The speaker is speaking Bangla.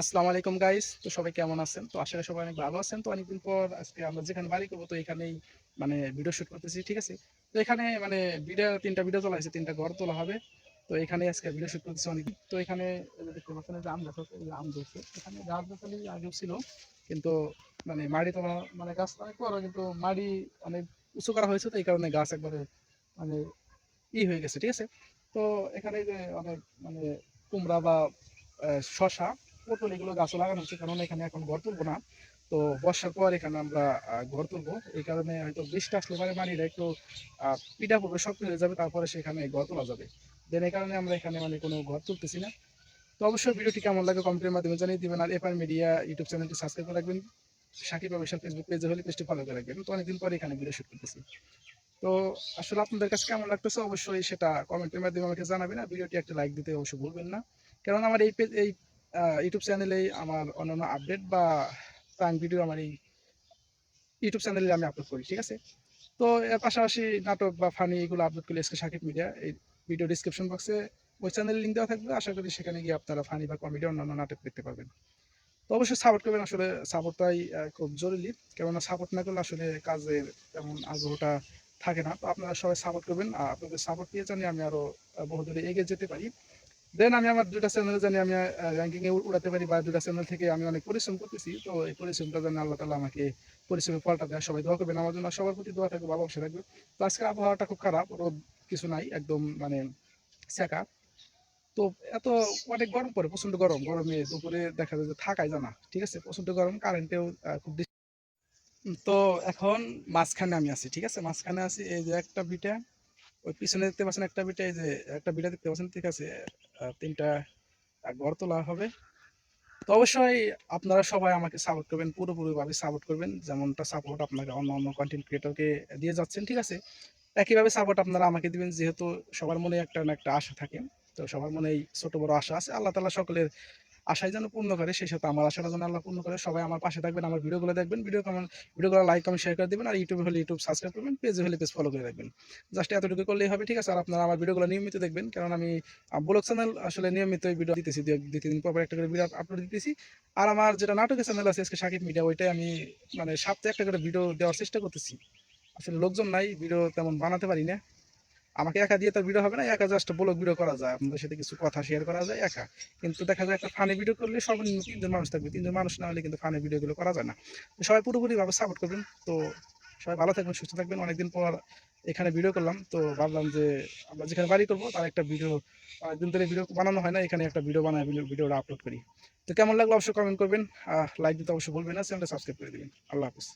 আসসালামু আলাইকুম গাইস তো সবাই কেমন আছেন? তো আসলে সবাই অনেক ভালো আছেন। তো অনেকদিন পর আজকে আমরা যেখানে বাড়ি করব, তো এখানেই মানে ভিডিও শুট করতেছি, ঠিক আছে? তো এখানে মানে ভিডিও তিনটা ভিডিও তোলা হয়েছে, তিনটা ঘর তোলা হবে। তো এখানে আজকে ভিডিও শুট করতেছি অনেক। তো এখানে দেখতে পাচ্ছেন যে আম গাছ আম এখানে গাছ গাছালি আগেও ছিল, কিন্তু মানে মাড়ি তোলা মানে গাছ অনেক বড় কিন্তু মাড়ি অনেক উঁচু করা হয়েছে, তো এই কারণে গাছ একবারে মানে ই হয়ে গেছে, ঠিক আছে? তো এখানে যে অনেক মানে কুমড়া বা শশা পটল, এগুলো গাছও লাগানো হচ্ছে, কারণ এখানে এখন ঘর তুলবো না। তো বর্ষার পর এখানে আমরা ঘর তুলবো। এই কারণে হয়তো বৃষ্টি আসলে পারে মানিটা একটু পিঠা পড়বে শক্ত হয়ে যাবে, তারপরে সেখানে ঘর তোলা যাবে। দেন এই কারণে আমরা এখানে মানে কোনো ঘর তুলতেছি না। তো অবশ্যই ভিডিওটি কেমন লাগে কমেন্টের মাধ্যমে জানিয়ে দিবেন, আর এফআর মিডিয়া ইউটিউব চ্যানেলটি সাবস্ক্রাইব করে রাখবেন। সাকিব অফিসিয়াল ফেসবুক পেজে হলে পেজটি ফলো করে রাখবেন। তো অনেকদিন পরে এখানে ভিডিও শুট করতেছি। তো আসলে আপনাদের কাছে কেমন লাগতেছে? অবশ্যই সেটা কমেন্টের মাধ্যমে আমাকে জানাবেন, আর ভিডিওটি একটা লাইক দিতে অবশ্যই ভুলবেন না। কারণ আমার এই পেজ এই ইউটিউব চ্যানেলে আমার অন্যান্য আপডেট বা প্রাইম ভিডিও আমার এই ইউটিউব চ্যানেলে আমি আপলোড করি ঠিক আছে? তো এর পাশাপাশি নাটক বা ফানি এগুলো আপলোড করি এসকে সাকিব মিডিয়া এই ভিডিও ডিসক্রিপশন বক্সে ওই চ্যানেলের লিঙ্ক দেওয়া থাকবে। আশা করি সেখানে গিয়ে আপনারা ফানি বা কমেডি অন্যান্য নাটক দেখতে পারবেন। তো অবশ্যই সাপোর্ট করবেন। আসলে সাপোর্টটাই খুব জরুরি। কেননা সাপোর্ট না করলে আসলে কাজের তেমন আগ্রহটা থাকে না। তো আপনারা সবাই সাপোর্ট করবেন। আপনাদের সাপোর্ট পেয়ে জানি আমি আরও আহ, বহুদূরে এগিয়ে যেতে পারি। দেন আমি আমার দুটা চ্যানেলে জানি, আমি র্যাঙ্কিং এ উড়াতে পারি বা দুটা চ্যানেল থেকে আমি অনেক পরিশ্রম করতেছি। তো এই পরিশ্রমটা যেন আল্লাহ তালা আমাকে পরিশ্রমের ফলটা দেয় সবাই দোয়া করবেন। আমার জন্য সবার প্রতি দোয়া থাকবে ভালোবাসা থাকবে। তো আজকে আবহাওয়াটা খুব খারাপ, রোদ কিছু নাই, একদম মানে সেকা তো এত অনেক গরম পড়ে প্রচণ্ড গরম। গরমে দুপুরে দেখা যায় যে থাকাই জানা ঠিক আছে? প্রচণ্ড গরম কারেন্টেও খুব তো এখন মাঝখানে আমি আছি, ঠিক আছে? মাঝখানে আছি এই যে একটা বিটা, ওই পিছনে দেখতে পাচ্ছেন একটা বিটা, এই যে একটা বিটা দেখতে পাচ্ছেন, ঠিক আছে? তিনটা গড় তোলা হবে। তো অবশ্যই আপনারা সবাই আমাকে সাপোর্ট করবেন, পুরোপুরিভাবে সাপোর্ট করবেন। যেমনটা সাপোর্ট আপনাকে অন্য অন্য কন্টেন্ট ক্রিয়েটরকে দিয়ে যাচ্ছেন, ঠিক আছে? একইভাবে সাপোর্ট আপনারা আমাকে দিবেন, যেহেতু সবার মনে একটা না একটা আশা থাকে। তো সবার মনে এই ছোট বড় আশা আছে। আল্লাহ তালা সকলের আশাই যেন পূর্ণ করে, সেই সাথে আমার আশাটা যেন আল্লাহ পূর্ণ করে। সবাই আমার পাশে থাকবেন, আমার ভিডিওগুলো দেখবেন ভিডিও কমেন্ট ভিডিওগুলো লাইক কমেন্ট শেয়ার করে দিবেন, আর ইউটিউবে হলে ইউটিউব সাবস্ক্রাইব করবেন পেজে হলে পেজ ফলো করে রাখবেন। জাস্ট এতটুকু করলেই হবে, ঠিক আছে? আর আপনারা আমার ভিডিওগুলো নিয়মিত দেখবেন কারণ আমি ব্লগ চ্যানেল আসলে নিয়মিত ভিডিও দিতেছি, দুই তিন দিন পর একটা করে ভিডিও আপলোড দিতেছি। আর আমার যেটা নাটকের চ্যানেল আছে, আজকে সাকিব মিডিয়া ওইটাই আমি মানে সপ্তাহে একটা করে ভিডিও দেওয়ার চেষ্টা করতেছি। আসলে লোকজন নাই ভিডিও তেমন বানাতে পারি না। আমাকে একা দিয়ে তার ভিডিও হবে না, একা জাস্ট ব্লগ ভিডিও করা যায়, আপনাদের সাথে কিছু কথা শেয়ার করা যায় একা। কিন্তু দেখা যায় একটা ফানি ভিডিও করলে সর্বনিম্ন তিনজন মানুষ থাকবে, তিনজন মানুষ না হলে কিন্তু ফানি ভিডিওগুলো করা যায় না। তো সবাই পুরোপুরিভাবে সাপোর্ট করবেন, তো সবাই ভালো থাকবেন, সুস্থ থাকবেন। অনেকদিন পর এখানে ভিডিও করলাম, তো ভাবলাম যে আমরা যেখানে বাড়ি করব, তার একটা ভিডিও অনেকদিন ধরে ভিডিও বানানো হয় না, এখানে একটা ভিডিও বানায় ভিডিওটা আপলোড করি। তো কেমন লাগল অবশ্যই কমেন্ট করবেন লাইক দিতে অবশ্যই বলবেন না চ্যানেলটা সাবস্ক্রাইব করে দিবেন। আল্লাহ হাফিজ।